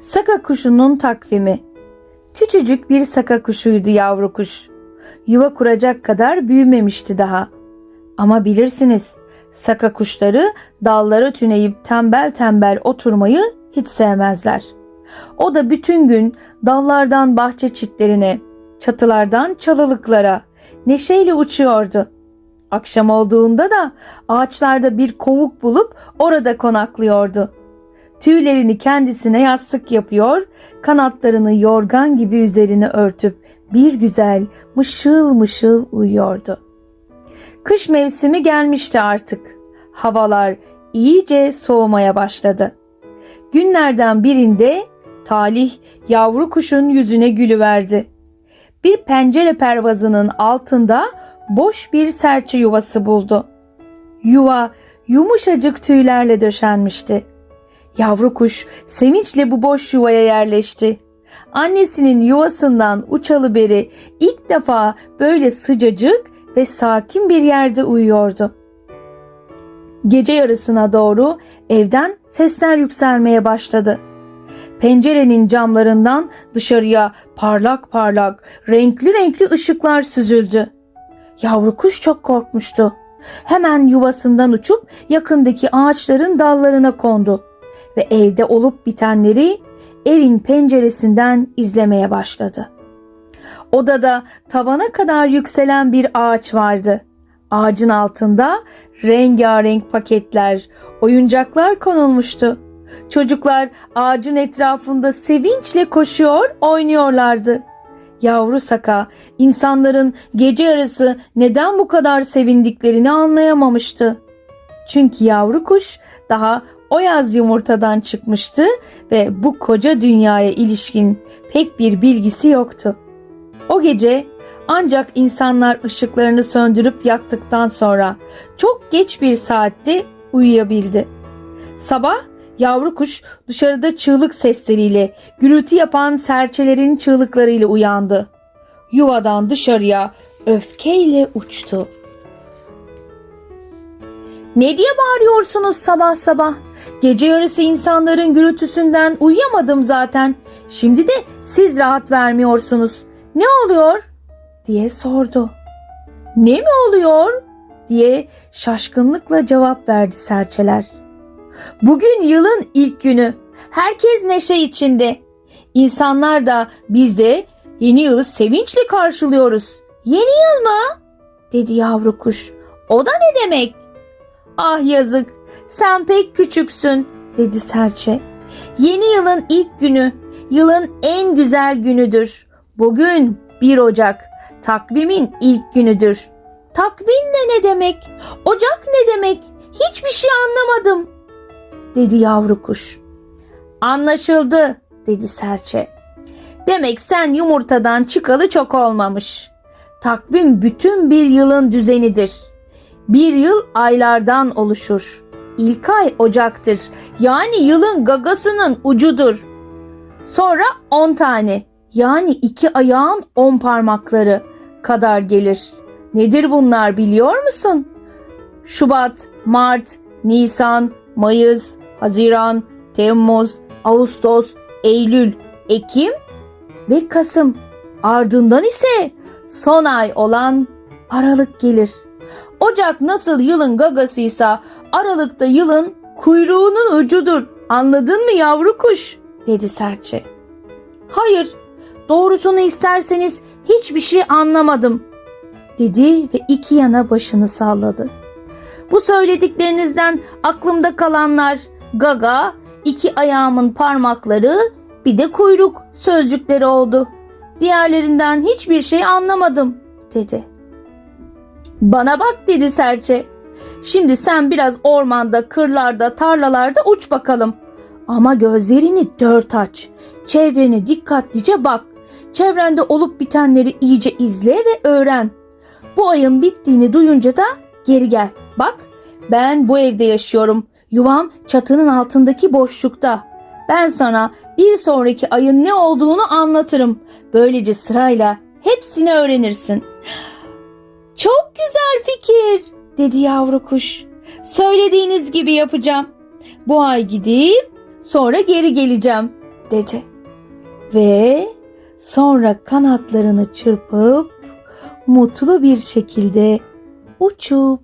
Saka kuşunun takvimi. Küçücük bir saka kuşuydu yavru kuş. Yuva kuracak kadar büyümemişti daha. Ama bilirsiniz, saka kuşları dallara tüneyip tembel tembel oturmayı hiç sevmezler. O da bütün gün dallardan bahçe çitlerine, çatılardan çalılıklara neşeyle uçuyordu. Akşam olduğunda da ağaçlarda bir kovuk bulup orada konaklıyordu. Tüylerini kendisine yastık yapıyor, kanatlarını yorgan gibi üzerine örtüp bir güzel mışıl mışıl uyuyordu. Kış mevsimi gelmişti artık. Havalar iyice soğumaya başladı. Günlerden birinde talih yavru kuşun yüzüne gülüverdi. Bir pencere pervazının altında boş bir serçe yuvası buldu. Yuva yumuşacık tüylerle döşenmişti. Yavru kuş sevinçle bu boş yuvaya yerleşti. Annesinin yuvasından uçalı beri ilk defa böyle sıcacık ve sakin bir yerde uyuyordu. Gece yarısına doğru evden sesler yükselmeye başladı. Pencerenin camlarından dışarıya parlak parlak, renkli renkli ışıklar süzüldü. Yavru kuş çok korkmuştu. Hemen yuvasından uçup yakındaki ağaçların dallarına kondu ve evde olup bitenleri evin penceresinden izlemeye başladı. Odada tavana kadar yükselen bir ağaç vardı. Ağacın altında rengarenk paketler, oyuncaklar konulmuştu. Çocuklar ağacın etrafında sevinçle koşuyor, oynuyorlardı. Yavru saka insanların gece yarısı neden bu kadar sevindiklerini anlayamamıştı. Çünkü yavru kuş daha o yaz yumurtadan çıkmıştı ve bu koca dünyaya ilişkin pek bir bilgisi yoktu. O gece ancak insanlar ışıklarını söndürüp yattıktan sonra çok geç bir saatte uyuyabildi. Sabah yavru kuş dışarıda çığlık sesleriyle, gürültü yapan serçelerin çığlıklarıyla uyandı. Yuvadan dışarıya öfkeyle uçtu. Ne diye bağırıyorsunuz sabah sabah? Gece yarısı insanların gürültüsünden uyuyamadım zaten. Şimdi de siz rahat vermiyorsunuz. Ne oluyor? diye sordu. Ne mi oluyor? diye şaşkınlıkla cevap verdi serçeler. Bugün yılın ilk günü. Herkes neşe içinde. İnsanlar da biz de yeni yılı sevinçle karşılıyoruz. Yeni yıl mı? dedi yavru kuş. O da ne demek? Ah yazık, sen pek küçüksün, dedi serçe. Yeni yılın ilk günü, yılın en güzel günüdür. Bugün 1 Ocak, takvimin ilk günüdür. Takvim de ne demek? Ocak ne demek? Hiçbir şey anlamadım, dedi yavru kuş. Anlaşıldı, dedi serçe. Demek sen yumurtadan çıkalı çok olmamış. Takvim bütün bir yılın düzenidir.'' Bir yıl aylardan oluşur. İlk ay Ocak'tır. Yani yılın gagasının ucudur. Sonra 10 tane yani iki ayağın 10 parmakları kadar gelir. Nedir bunlar biliyor musun? Şubat, Mart, Nisan, Mayıs, Haziran, Temmuz, Ağustos, Eylül, Ekim ve Kasım. Ardından ise son ay olan Aralık gelir. Ocak nasıl yılın gagasıysa Aralık'ta yılın kuyruğunun ucudur. Anladın mı yavru kuş? dedi serçe. Hayır, doğrusunu isterseniz hiçbir şey anlamadım dedi ve iki yana başını salladı. Bu söylediklerinizden aklımda kalanlar gaga, iki ayağımın parmakları, bir de kuyruk sözcükleri oldu. Diğerlerinden hiçbir şey anlamadım dedi. Bana bak dedi serçe. Şimdi sen biraz ormanda, kırlarda, tarlalarda uç bakalım. Ama gözlerini dört aç. Çevreni dikkatlice bak. Çevrende olup bitenleri iyice izle ve öğren. Bu ayın bittiğini duyunca da geri gel. Bak ben bu evde yaşıyorum. Yuvam çatının altındaki boşlukta. Ben sana bir sonraki ayın ne olduğunu anlatırım. Böylece sırayla hepsini öğrenirsin fikir dedi yavru kuş. Söylediğiniz gibi yapacağım. Bu ay gidip sonra geri geleceğim dedi. Ve sonra kanatlarını çırpıp mutlu bir şekilde uçup